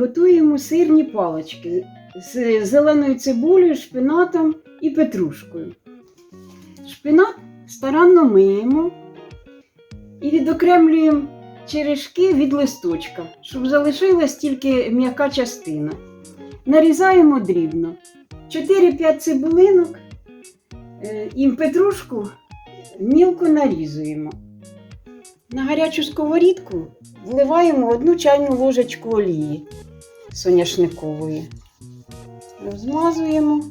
Готуємо сирні палички з зеленою цибулею, шпинатом і петрушкою. Шпинат старанно миємо і відокремлюємо черешки від листочка, щоб залишилась тільки м'яка частина. Нарізаємо дрібно. 4-5 цибулинок е, і петрушку мілко нарізуємо. На гарячу сковорідку вливаємо одну чайну ложечку олії соняшникової. Розмазуємо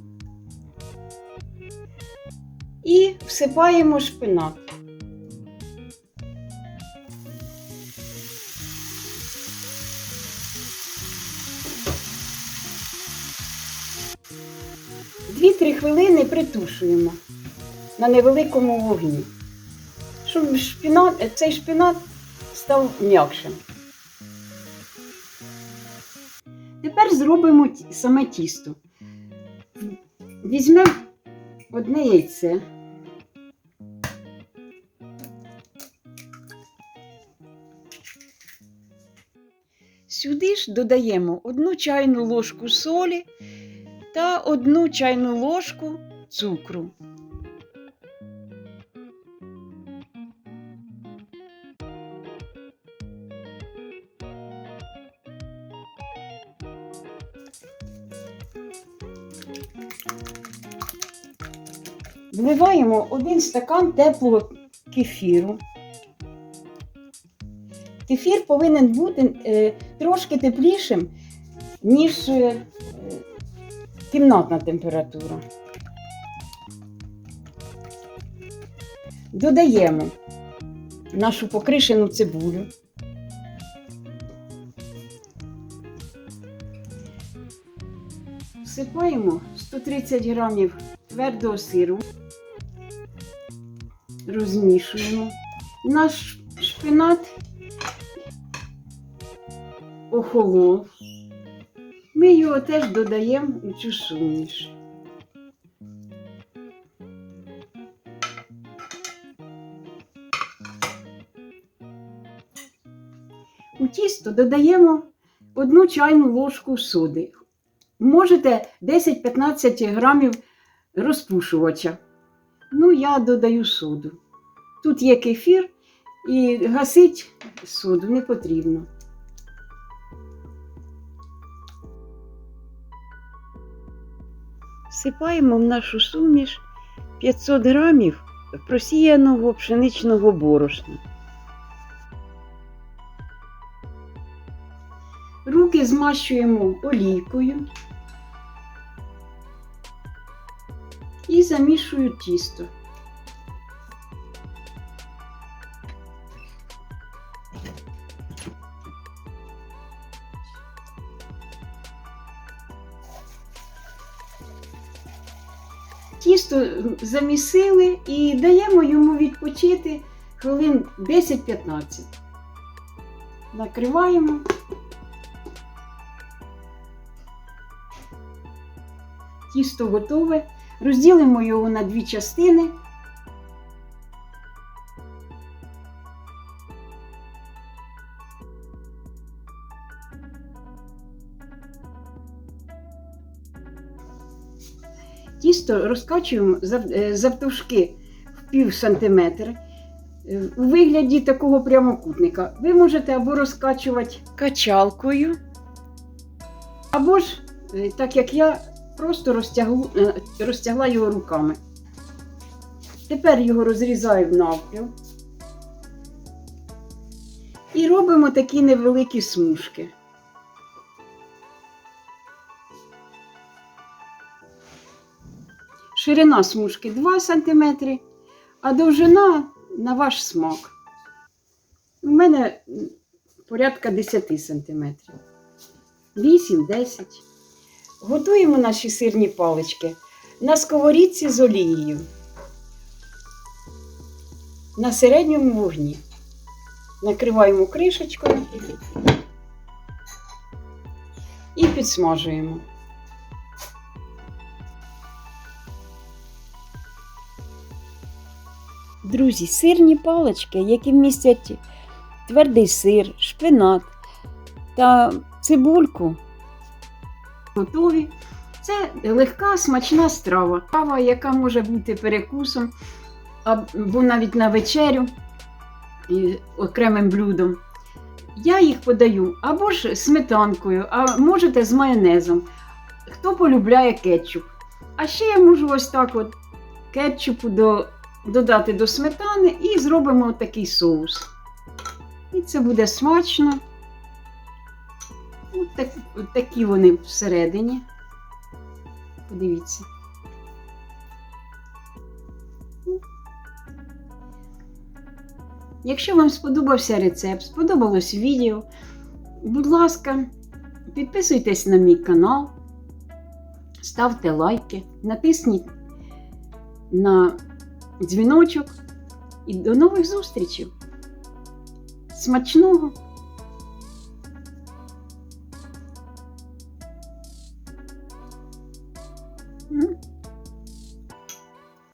і всипаємо шпинат. Дві-три хвилини притушуємо на невеликому вогні, щоб шпинат, цей шпинат став м'якшим. Тепер зробимо саме тісто. Візьмемо одне яйце. Сюди ж додаємо одну чайну ложку солі та одну чайну ложку цукру. Вливаємо один стакан теплого кефіру. Кефір повинен бути е, трошки теплішим, ніж е, е, кімнатна температура. Додаємо нашу покришену цибулю. Всипаємо 130 грамів твердого сиру, розмішуємо. Наш шпинат охолов. Ми його теж додаємо у цю суміш. У тісто додаємо одну чайну ложку соди. Можете 10-15 грамів розпушувача. Ну, я додаю соду. Тут є кефір і гасить соду не потрібно. Всипаємо в нашу суміш 500 грамів просіяного пшеничного борошна. Руки змащуємо олійкою замішую тісто. Тісто замісили і даємо йому відпочити хвилин 10-15. Накриваємо. Тісто готове. Розділимо його на дві частини. Тісто розкачуємо е, завтовшки в пів сантиметра е, у вигляді такого прямокутника. Ви можете або розкачувати качалкою, або ж, е, так як я, просто розтяглу, е, розтягла його руками. Тепер його розрізаю навпіл. І робимо такі невеликі смужки. Ширина смужки 2 см, а довжина на ваш смак. У мене порядка 10 см. 8-10. Готуємо наші сирні палички на сковорідці з олією. На середньому вогні. Накриваємо кришечкою і підсмажуємо. Друзі, сирні палички, які містять твердий сир, шпинат та цибульку, готові. Це легка, смачна страва. Кава, яка може бути перекусом, або навіть на вечерю і окремим блюдом. Я їх подаю або ж сметанкою, а можете з майонезом. Хто полюбляє кетчуп. А ще я можу ось так от кетчупу до, додати до сметани і зробимо такий соус. І це буде смачно. От так, от такі вони всередині. Подивіться. Якщо вам сподобався рецепт, сподобалось відео, будь ласка, підписуйтесь на мій канал, ставте лайки, натисніть на дзвіночок і до нових зустрічей. Смачного!